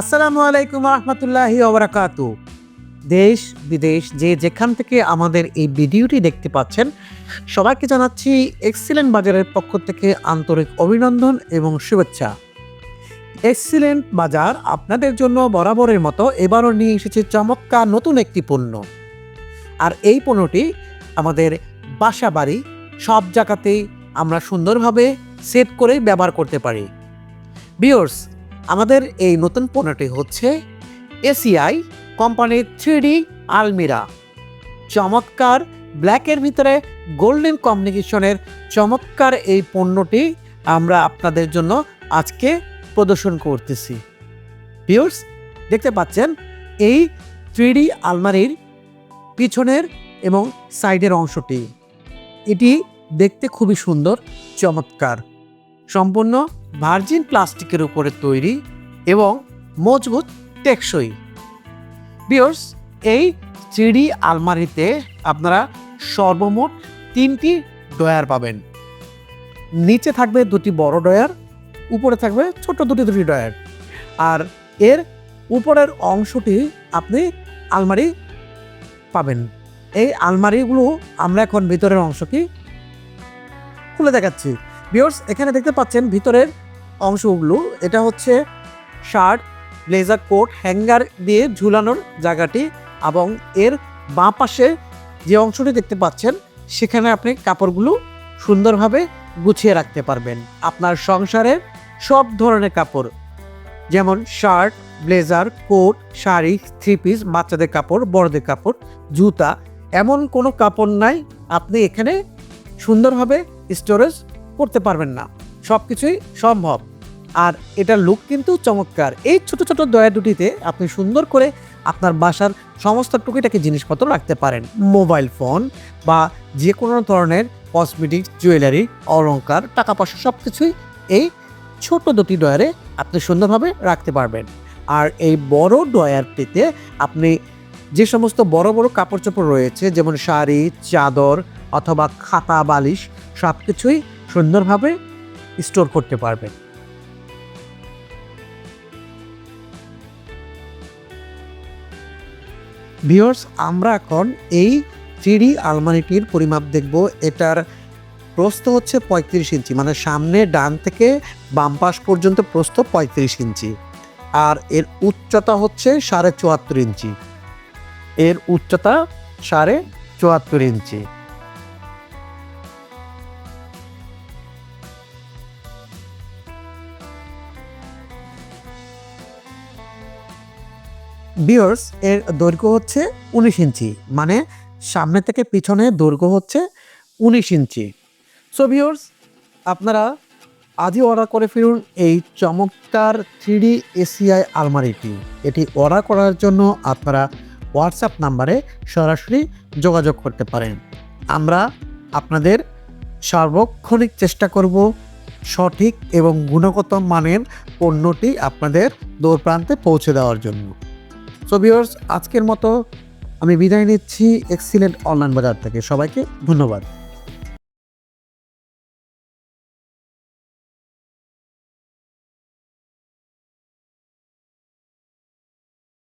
আসসালামু আলাইকুম রহমতুল্লাহি ওবরাকাত। দেশ, বিদেশ, যে যেখান থেকে আমাদের এই ভিডিওটি দেখতে পাচ্ছেন, সবাইকে জানাচ্ছি এক্সিলেন্ট বাজারের পক্ষ থেকে আন্তরিক অভিনন্দন এবং শুভেচ্ছা। এক্সিলেন্ট বাজার আপনাদের জন্য বরাবরের মতো এবারও নিয়ে এসেছে চমৎকার নতুন একটি পণ্য। আর এই পণ্যটি আমাদের বাসা বাড়ি সব জায়গাতেই আমরা সুন্দরভাবে সেট করে ব্যবহার করতে পারি। বিয়র্স আমাদের এই নতুন পণ্যটি হচ্ছে এসিআই কোম্পানির থ্রি আলমিরা। চমৎকার ব্ল্যাকের ভিতরে গোল্ডেন কমিউনিকেশনের চমৎকার এই পণ্যটি আমরা আপনাদের জন্য আজকে প্রদর্শন করতেছি। পিওর্স দেখতে পাচ্ছেন এই থ্রি আলমারির পিছনের এবং সাইডের অংশটি। এটি দেখতে খুবই সুন্দর, চমৎকার। সম্পূর্ণ ভার্জিন প্লাস্টিকের উপরে তৈরি এবং মজবুত টেকসই। বিয়র্স এই থ্রিডি আলমারিতে আপনারা সর্বমোট তিনটি ডয়ার পাবেন। নিচে থাকবে দুটি বড় ডয়ার উপরে থাকবে ছোট দুটি দুটি ডয়ার আর এর উপরের অংশটি আপনি আলমারি পাবেন। এই আলমারিগুলো আমরা এখন ভিতরের অংশটি খুলে দেখাচ্ছি। বিয়র্স এখানে দেখতে পাচ্ছেন ভিতরের অংশগুলো। এটা হচ্ছে শার্ট, ব্লেজার কোট, হ্যাঙ্গার দিয়ে ঝুলানোর জায়গাটি এবং এর বাঁ পাশে যে অংশটি দেখতে পাচ্ছেন, সেখানে আপনি কাপড়গুলো সুন্দরভাবে গুছিয়ে রাখতে পারবেন। আপনার সংসারের সব ধরনের কাপড়, যেমন shirt, blazer, coat, sari, three piece, বাচ্চাদের কাপড়, বড়দের কাপড়, জুতা, এমন কোনো কাপড় নাই। আপনি এখানে সুন্দরভাবে স্টোরেজ করতে পারবেন না। সব কিছুই সম্ভব। আর এটার লুক কিন্তু চমৎকার। এই ছোট ছোট দয়া দুটিতে আপনি সুন্দর করে আপনার বাসার সমস্ত টুকিটাকি জিনিসপত্র রাখতে পারেন। মোবাইল ফোন বা যে কোনো ধরনের কসমেটিক্স জুয়েলারি অলংকার টাকা পয়সা সব কিছুই এই ছোট দুটি ডয়ারে আপনি সুন্দরভাবে রাখতে পারবেন। আর এই বড় ডয়ারটিতে আপনি যে সমস্ত বড় বড় কাপড় চোপড় রয়েছে, যেমন শাড়ি, চাদর অথবা খাতা, বালিশ সব কিছুই সুন্দরভাবে স্টোর করতে পারবেন। ভিওর্স আমরা এখন এই থ্রি আলমারিটির পরিমাপ দেখব। এটার প্রস্থ হচ্ছে পঁয়ত্রিশ ইঞ্চি মানে সামনে ডান থেকে বাম পাশ পর্যন্ত প্রস্থ পঁয়ত্রিশ ইঞ্চি। আর এর উচ্চতা হচ্ছে সাড়ে চুয়াত্তর ইঞ্চি। এর উচ্চতা সাড়ে চুয়াত্তর ইঞ্চি। বিয়ার্স এর দৈর্ঘ্য হচ্ছে উনিশ ইঞ্চি মানে সামনে থেকে পিছনে দৈর্ঘ্য হচ্ছে উনিশ ইঞ্চি। সো বিয়ার্স আপনারা আজই অর্ডার করে ফিরুন এই চমৎকার থ্রি এসিআই আলমারিটি। এটি অর্ডার করার জন্য আপনারা হোয়াটসঅ্যাপ নাম্বারে সরাসরি যোগাযোগ করতে পারেন। আমরা আপনাদের সার্বক্ষণিক চেষ্টা করব সঠিক এবং গুণগত মানের পণ্যটি আপনাদের দূর প্রান্তে পৌঁছে দেওয়ার জন্য। সো ভিওর্স আজকের মতো আমি বিদায় নিচ্ছি। এক্সিলেন্ট অনলাইন বাজার থেকে। সবাইকে ধন্যবাদ।